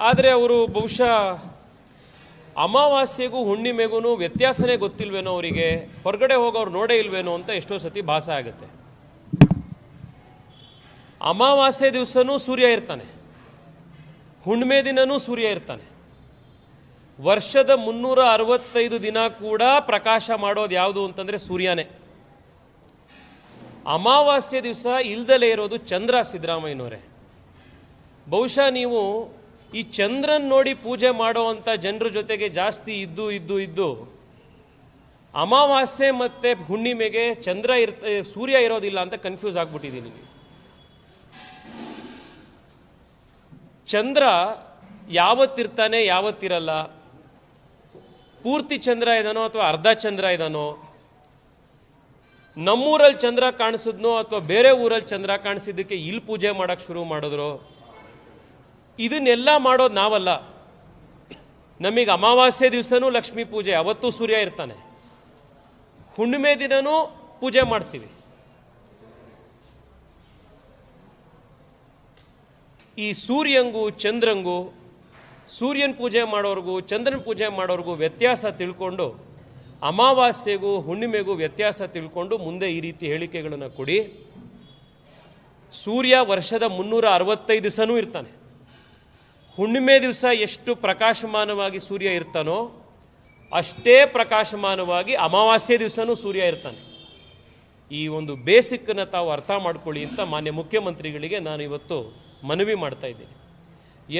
ಆದರೆ ಅವರು ಬಹುಶಃ ಅಮಾವಾಸ್ಯೆಗೂ ಹುಣ್ಣಿಮೆಗೂ ವ್ಯತ್ಯಾಸನೇ ಗೊತ್ತಿಲ್ವೇನೋ ಅವರಿಗೆ? ಹೊರಗಡೆ ಹೋಗೋರು ನೋಡೇ ಇಲ್ವೇನೋ ಅಂತ ಎಷ್ಟೋ ಸತಿ ಭಾಸ ಆಗುತ್ತೆ. ಅಮಾವಾಸ್ಯೆ ದಿವಸನೂ ಸೂರ್ಯ ಇರ್ತಾನೆ. ಹುಣ್ಣಿಮೆ ದಿನನೂ ಸೂರ್ಯ ಇರ್ತಾನೆ. ವರ್ಷದ ಮುನ್ನೂರ ಅರವತ್ತೈದು ದಿನ ಕೂಡ ಪ್ರಕಾಶ ಮಾಡೋದು ಯಾವುದು ಅಂತಂದರೆ ಸೂರ್ಯನೇ. ಅಮಾವಾಸ್ಯೆ ದಿವಸ ಇಲ್ದಲೇ ಇರೋದು ಚಂದ್ರ ಸಿದ್ದರಾಮಯ್ಯನವರೇ. ಬಹುಶಃ ನೀವು ಈ ಚಂದ್ರನ್ ನೋಡಿ ಪೂಜೆ ಮಾಡುವಂಥ ಜನರ ಜೊತೆಗೆ ಜಾಸ್ತಿ ಇದ್ದು ಇದ್ದು ಇದ್ದು, ಅಮಾವಾಸ್ಯೆ ಮತ್ತು ಹುಣ್ಣಿಮೆಗೆ ಚಂದ್ರ ಇರ್ತ, ಸೂರ್ಯ ಇರೋದಿಲ್ಲ ಅಂತ ಕನ್ಫ್ಯೂಸ್ ಆಗ್ಬಿಟ್ಟಿದ್ದೀನಿ ಚಂದ್ರ ಯಾವತ್ತಿರ್ತಾನೆ, ಯಾವತ್ತಿರಲ್ಲ? ಪೂರ್ತಿ ಚಂದ್ರ ಇದಾನೋ ಅಥವಾ ಅರ್ಧ ಚಂದ್ರ ಇದಾನೋ? ನಮ್ಮೂರಲ್ಲಿ ಚಂದ್ರ ಕಾಣಿಸಿದ್ನೋ ಅಥವಾ ಬೇರೆ ಊರಲ್ಲಿ ಚಂದ್ರ ಕಾಣಿಸಿದ್ದಕ್ಕೆ ಇಲ್ಲಿ ಪೂಜೆ ಮಾಡೋಕ್ಕೆ ಶುರು ಮಾಡಿದ್ರು? ಇದನ್ನೆಲ್ಲ ಮಾಡೋದು ನಾವಲ್ಲ. ನಮಗೆ ಅಮಾವಾಸ್ಯೆ ದಿವಸನೂ ಲಕ್ಷ್ಮೀ ಪೂಜೆ, ಅವತ್ತು ಸೂರ್ಯ ಇರ್ತಾನೆ. ಹುಣ್ಣಿಮೆ ದಿನನೂ ಪೂಜೆ ಮಾಡ್ತೀವಿ. ಈ ಸೂರ್ಯಂಗೂ, ಚಂದ್ರಂಗು, ಸೂರ್ಯನ ಪೂಜೆ ಮಾಡೋರ್ಗೂ, ಚಂದ್ರನ ಪೂಜೆ ಮಾಡೋರ್ಗೂ ವ್ಯತ್ಯಾಸ ತಿಳ್ಕೊಂಡು, ಅಮಾವಾಸ್ಯೆಗೂ, ಹುಣ್ಣಿಮೆಗೂ ವ್ಯತ್ಯಾಸ ತಿಳ್ಕೊಂಡು ಮುಂದೆ ಈ ರೀತಿ ಹೇಳಿಕೆಗಳನ್ನು ಕೊಡಿ. ಸೂರ್ಯ ವರ್ಷದ ಮುನ್ನೂರ ಅರವತ್ತೈದು ದಿವಸನೂ ಇರ್ತಾನೆ. ಹುಣ್ಣಿಮೆ ದಿವಸ ಎಷ್ಟು ಪ್ರಕಾಶಮಾನವಾಗಿ ಸೂರ್ಯ ಇರ್ತಾನೋ ಅಷ್ಟೇ ಪ್ರಕಾಶಮಾನವಾಗಿ ಅಮಾವಾಸ್ಯೆ ದಿವಸನೂ ಸೂರ್ಯ ಇರ್ತಾನೆ. ಈ ಒಂದು ಬೇಸಿಕ್ಕನ್ನು ತಾವು ಅರ್ಥ ಮಾಡ್ಕೊಳ್ಳಿ ಅಂತ ಮಾನ್ಯ ಮುಖ್ಯಮಂತ್ರಿಗಳಿಗೆ ನಾನು ಇವತ್ತು ಮನವಿ ಮಾಡ್ತಾ ಇದ್ದೀನಿ.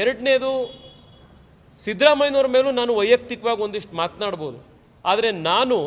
ಎರಡನೇದು, ಸಿದ್ದರಾಮಯ್ಯನವ್ರ ಮೇಲೂ ನಾನು ವೈಯಕ್ತಿಕವಾಗಿ ಒಂದಿಷ್ಟು ಮಾತನಾಡ್ಬೋದು. ಆದರೆ ನಾನು